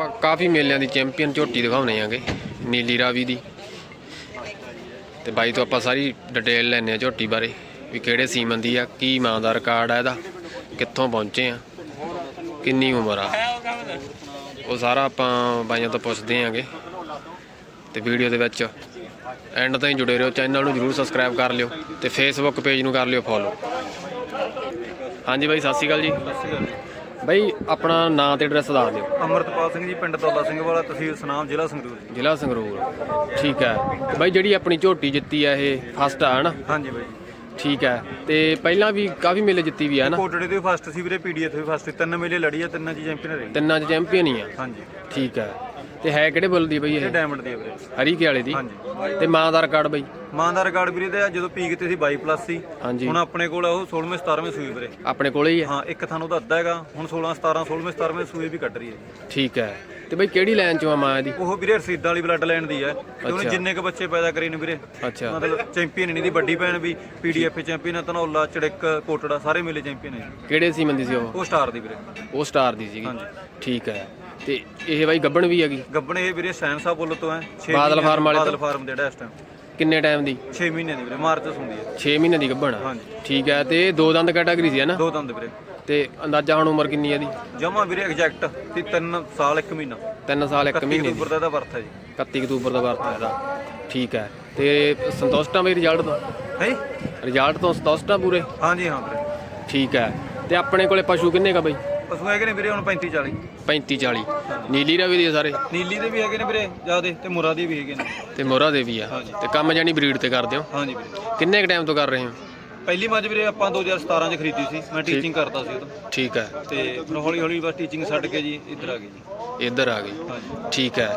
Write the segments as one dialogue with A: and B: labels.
A: ਆਪਾਂ ਕਾਫੀ ਮੇਲਿਆਂ ਦੀ ਚੈਂਪੀਅਨ ਝੋਟੀ ਦਿਖਾਉਣੇ ਆਂਗੇ, ਨੀਲੀ ਰਾਵੀ ਦੀ। ਤੇ ਬਾਈ ਤੋਂ ਆਪਾਂ ਸਾਰੀ ਡਿਟੇਲ ਲੈਣੇ ਆ ਝੋਟੀ ਬਾਰੇ, ਵੀ ਕਿਹੜੇ ਸੀਮਨ ਦੀ ਆ, ਕੀ ਮਾਂ ਦਾ ਰਿਕਾਰਡ ਆ ਇਹਦਾ, ਕਿੱਥੋਂ ਪਹੁੰਚੇ ਆ, ਕਿੰਨੀ ਉਮਰ ਆ। ਉਹ ਸਾਰਾ ਆਪਾਂ ਬਾਈਆਂ ਤੋਂ ਪੁੱਛਦੇ ਆਂਗੇ। ਤੇ ਵੀਡੀਓ ਦੇ ਵਿੱਚ ਐਂਡ ਤਾਈਂ ਜੁੜੇ ਰਹੋ ਚੈਨਲ ਨੂੰ ਜਰੂਰ ਸਬਸਕ੍ਰਾਈਬ ਕਰ ਲਿਓ ਤੇ ਫੇਸਬੁੱਕ ਪੇਜ ਨੂੰ ਕਰ ਲਿਓ ਫੋਲੋ ਹਾਂਜੀ ਬਾਈ, ਸਤਿ ਸ਼੍ਰੀ ਅਕਾਲ ਜੀ। ਸਤਿ ਸ਼੍ਰੀ ਅਕਾਲ ਬਾਈ ਆਪਣਾ ਨਾਂ ਤੇ ਐਡਰੈਸ ਦੱਸ ਦਿਓ।
B: ਅਮਰਤਪਾਲ ਸਿੰਘ ਜੀ ਪਿੰਡ ਦੌਲਾ ਸਿੰਘ ਵਾਲਾ ਤਹਿਸੀਲ ਸੁਨਾਮ ਜ਼ਿਲ੍ਹਾ ਸੰਗਰੂਰ ਜੀ।
A: ਜ਼ਿਲ੍ਹਾ ਸੰਗਰੂਰ। ਠੀਕ ਹੈ। ਬਾਈ ਜਿਹੜੀ ਆਪਣੀ ਝੋਟੀ ਜਿੱਤੀ ਆ ਇਹ ਫਸਟ ਆ ਹਨਾ?
B: ਹਾਂਜੀ ਬਾਈ।
A: ਠੀਕ ਹੈ। ਤੇ ਪਹਿਲਾਂ ਵੀ ਕਾਫੀ ਮੇਲੇ ਜਿੱਤੀ ਵੀ ਆ ਨਾ
B: ਕੋਟੜੇ ਦੇ ਫਸਟ ਸੀ ਵੀਰੇ ਪੀਡੀਐਫ ਵੀ ਫਸਟ ਤਿੰਨ ਮੇਲੇ ਲੜੀ ਆ ਤਿੰਨਾਂ ਚ ਚੈਂਪੀਅਨ ਰਹੀ।
A: ਤਿੰਨਾਂ ਚ ਚੈਂਪੀਅਨ ਹੀ ਆ।
B: ਹਾਂਜੀ।
A: ਠੀਕ ਹੈ। ਤੇ ਹੈ ਕਿਹੜੇ ਬੁੱਲ ਦੀ ਬਈ
B: ਇਹ?
A: ਇਹ
B: ਡਾਇਮੰਡ ਦੀ ਵੀਰੇ।
A: ਹਰੀਕੇ ਵਾਲੇ ਦੀ?
B: ਹਾਂਜੀ।
A: ਤੇ ਮਾਂ ਦਾ ਰਿਕਾਰਡ ਬਈ?
B: ਮਾਂ ਦਾ ਰਿਕਾਰਡ ਵੀਰੇ ਦਾ ਜਦੋਂ ਪੀਕ ਤੇ ਸੀ 22 ਪਲੱਸ ਸੀ
A: ਹਾਂਜੀ।
B: ਹੁਣ ਆਪਣੇ ਕੋਲ ਉਹ 16ਵੇਂ 17ਵੇਂ ਸੂਈ ਵੀਰੇ।
A: ਆਪਣੇ ਕੋਲੇ ਹੀ ਹੈ
B: ਹਾਂ ਇੱਕ ਥਾਂ ਉਹਦਾ ਅੱਧਾ ਹੈਗਾ ਹੁਣ 16 17 16ਵੇਂ 17ਵੇਂ ਸੂਈ ਵੀ ਕੱਢ ਰਹੀ ਹੈ।
A: ਠੀਕ ਹੈ। ਤੇ ਬਈ ਕਿਹੜੀ ਲਾਈਨ ਚੋਂ ਆ ਮਾਂ ਇਹਦੀ?
B: ਉਹ ਵੀਰੇ ਰਸੀਦਾਂ ਵਾਲੀ ਬਲੱਡ ਲਾਈਨ ਦੀ ਹੈ। ਤੇ ਉਹਨੇ
A: ਅੱਛਾ।
B: ਜਿੰਨੇ ਕ ਬੱਚੇ ਪੈਦਾ ਕਰੇ ਨੇ ਵੀਰੇ।
A: ਅੱਛਾ।
B: ਮਤਲਬ ਚੈਂਪੀਅਨ ਨਹੀਂ ਦੀ ਵੱਡੀ ਭੈਣ ਵੀ ਪੀਡੀਐਫ ਚੈਂਪੀਅਨ ਹੈ ਧਨੌਲਾ ਚੜਿੱਕ ਕੋਟੜਾ ਸਾਰੇ ਮੇਲੇ ਚੈਂਪੀਅਨ ਹੈ
A: ਕਿਹੜੇ ਸੀਮਨ ਦੀ ਸੀ ਉਹ?
B: ਉਹ ਸਟਾਰ ਦੀ ਵੀਰੇ।
A: ਉਹ ਸਟਾਰ ਦੀ ਸੀਗੀ।
B: ਹਾਂਜੀ।
A: ਠੀਕ ਹੈ। ਤੇ ਇਹ ਬਾਈ ਗੱਬਣ ਵੀ ਹੈਗੀ।
B: ਗੱਬਣੇ ਇਹ ਵੀਰੇ ਸੈਨ ਸਾਹਿਬ ਬੁੱਲ ਤੋਂ ਹੈ। 6
A: ਬਾਦਲ ਫਾਰਮ ਵਾਲੇ
B: ਬਾਦਲ ਫਾਰਮ ਦੇ ਜਿਹੜਾ ਇਸ ਟਾਈਮ
A: ਕਿੰਨੇ ਟਾਈਮ ਦੀ?
B: 6 ਮਹੀਨੇ ਦੀ ਵੀਰੇ ਮਾਰਚ ਚ ਹੁੰਦੀ ਹੈ।
A: 6 ਮਹੀਨੇ ਦੀ ਗੱਬਣ ਆ।
B: ਹਾਂਜੀ।
A: ਠੀਕ ਹੈ ਤੇ ਦੋ ਦੰਦ ਕੈਟਾਗਰੀ ਸੀ ਹੈ ਨਾ?
B: ਦੋ ਦੰਦ ਵੀਰੇ।
A: ਤੇ ਅੰਦਾਜ਼ਾ ਹੁਣ ਉਮਰ ਕਿੰਨੀ ਹੈ ਇਹਦੀ?
B: ਜਮਾ ਵੀਰੇ ਐਗਜ਼ੈਕਟ ਤੇ 3 ਸਾਲ 1 ਮਹੀਨਾ।
A: 3 ਸਾਲ 1
B: 31
A: ਮਹੀਨੇ ਦੀ।
B: ਅਕਤੂਬਰ ਦਾ ਇਹਦਾ ਵਰਤ ਹੈ ਜੀ।
A: 31 ਅਕਤੂਬਰ ਦਾ ਵਰਤ ਹੈ ਇਹਦਾ। ਠੀਕ ਹੈ ਤੇ ਸੰਤੁਸ਼ਟ ਬਈ ਰਿਜ਼ਲਟ ਤੋਂ?
B: ਹੈ
A: ਰਿਜ਼ਲਟ ਤੋਂ ਸੰਤੁਸ਼ਟ ਪੂਰੇ?
B: ਹਾਂਜੀ ਹਾਂ ਵੀਰੇ।
A: ਠੀਕ ਹੈ ਤੇ ਆਪਣੇ ਕੋਲੇ ਪਸ਼ੂ ਕਿੰਨੇ ਕਾ ਬਈ?
B: ਪਸ਼ੂ ਹੈਗੇ ਨੇ ਵੀਰੇ ਹੁਣ 35 40
A: 35 40 ਨੀਲੀ ਰਾਵੀ ਦੇ ਸਾਰੇ।
B: ਨੀਲੀ ਦੇ ਵੀ ਹੈਗੇ ਨੇ ਵੀਰੇ ਜਿਆਦੇ ਤੇ ਮੁਰਾ ਦੇ ਵੀ ਹੈਗੇ ਨੇ।
A: ਤੇ ਮੋਹਰਾ ਦੇ ਵੀ ਆ।
B: ਹਾਂਜੀ।
A: ਤੇ ਕੰਮ ਜਾਨੀ ਬਰੀਡ ਤੇ ਕਰਦੇ ਹੋ?
B: ਹਾਂਜੀ ਵੀਰੇ।
A: ਕਿੰਨੇ ਕ ਟਾਈਮ ਤੋਂ ਕਰ ਰਹੇ ਹੋ?
B: ਪਹਿਲੀ ਮੱਝ ਵੀਰੇ ਆਪਾਂ 2017 ਚ ਖਰੀਦੀ ਸੀ। ਮੈਂ ਟੀਚਿੰਗ ਕਰਦਾ ਸੀ ਉਦੋਂ।
A: ਠੀਕ ਹੈ।
B: ਤੇ ਫਿਰ ਹੌਲੀ ਹੌਲੀ ਬਸ ਟੀਚਿੰਗ ਛੱਡ ਕੇ ਜੀ ਇੱਧਰ ਆ ਗਏ ਜੀ।
A: ਇੱਧਰ ਆ ਗਈ।
B: ਹਾਂਜੀ।
A: ਠੀਕ ਹੈ।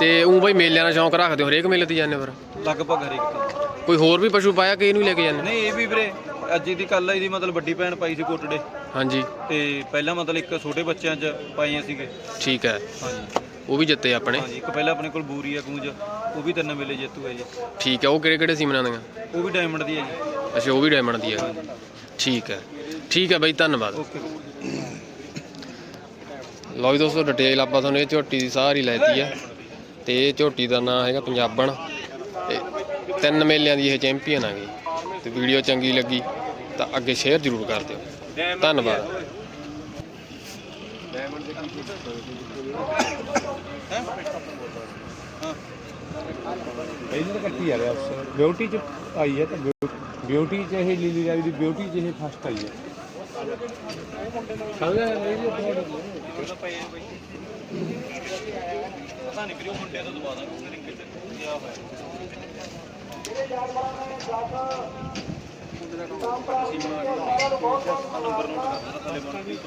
A: ਤੇ ਉਹ ਬਈ ਮੇਲਿਆਂ ਦਾ ਸ਼ੌਂਕ ਰੱਖਦੇ ਹੋ? ਹਰੇਕ ਮੇਲੇ ਤੇ ਜਾਂਦੇ ਹੋ ਫਿਰ?
B: ਲਗਭਗ ਹਰੇਕ ਤੋਂ।
A: ਕੋਈ ਹੋਰ ਵੀ ਪਸ਼ੂ ਪਾਇਆ ਕਿ ਇਹਨੂੰ ਹੀ ਲੈ ਕੇ ਜਾਂਦੇ
B: ਨਹੀਂ ਇਹ ਵੀ ਵੀਰੇ ਅੱਜ ਦੀ ਕੱਲ ਇਹਦੀ ਮਤਲਬ ਵੱਡੀ ਭੈਣ ਪਾਈ ਸੀ ਕੋਟੜੇ।
A: ਹਾਂਜੀ।
B: ਤੇ ਪਹਿਲਾਂ ਮਤਲਬ ਇੱਕ ਛੋਟੇ ਬੱਚਿਆਂ 'ਚ ਪਾਈਆਂ ਸੀਗੇ।
A: ਠੀਕ ਹੈ।
B: ਹਾਂਜੀ।
A: ਉਹ ਵੀ ਜਿੱਤੇ ਆਪਣੇ।
B: ਹਾਂਜੀ ਇੱਕ ਪਹਿਲਾਂ ਆਪਣੇ ਕੋਲ ਬੂਰੀ ਆ ਗੂੰਜ ਉਹ ਵੀ ਤਿੰਨ ਮੇਲੇ ਜੇਤੂ ਹੈ ਜੀ।
A: ਠੀਕ ਹੈ ਉਹ ਕਿਹੜੇ ਕਿਹੜੇ ਸੀਮਨਾਂ ਦੀਆਂ?
B: ਉਹ ਵੀ ਡਾਇਮੰਡ ਦੀ ਹੈ ਜੀ।
A: ਅੱਛਾ ਉਹ ਵੀ ਡਾਇਮੰਡ ਦੀ ਹੈ ਠੀਕ ਹੈ। ਠੀਕ ਹੈ ਬਾਈ ਧੰਨਵਾਦ।
B: ਓਕੇ
A: ਲਓ ਜੀ ਦੋਸਤੋ ਡਿਟੇਲ ਆਪਾਂ ਤੁਹਾਨੂੰ ਇਹ ਝੋਟੀ ਦੀ ਸਾਰੀ ਲੈਤੀ ਆ। ਤੇ ਇਹ ਝੋਟੀ ਦਾ ਨਾਮ ਹੈਗਾ ਪੰਜਾਬਣ। ਤੇ ਤਿੰਨ ਮੇਲਿਆਂ ਦੀ ਇਹ ਚੈਂਪੀਅਨ ਆ ਗਈ। ਤੇ ਵੀਡੀਓ ਚੰਗੀ ਲੱਗੀ। ਤਾਂ ਅੱਗੇ ਸ਼ੇਅਰ ਜ਼ਰੂਰ ਕਰ ਦਿਓ। ਧੰਨਵਾਦ।
C: ਇਹਨੂੰ ਤਾਂ ਕੱਟੀ ਆ ਰਿਹਾ ਬਿਊਟੀ ਚ ਆਈ ਹੈ ਤਾਂ ਬਿਊਟੀ ਚ ਇਹ ਲੀਲੀ ਰਾਵੀ ਦੀ ਬਿਊਟੀ ਚ ਇਹ ਫਸਟ ਆਈ ਹੈ।
B: ਪਤਾ ਨਹੀਂ ਵੀਰੇ ਮੁੰਡੇ ਤੋਂ ਦਵਾ ਦਾਂਗੇ ਉਹਨੇ ਰਿੰਕੇ ਤੇ ਗਿਆ ਹੋਇਆ ਨੰਬਰ ਨੋਟ ਕਰ ਲੈਣਾ ਥੱਲੇ ਬਣ ਕੇ।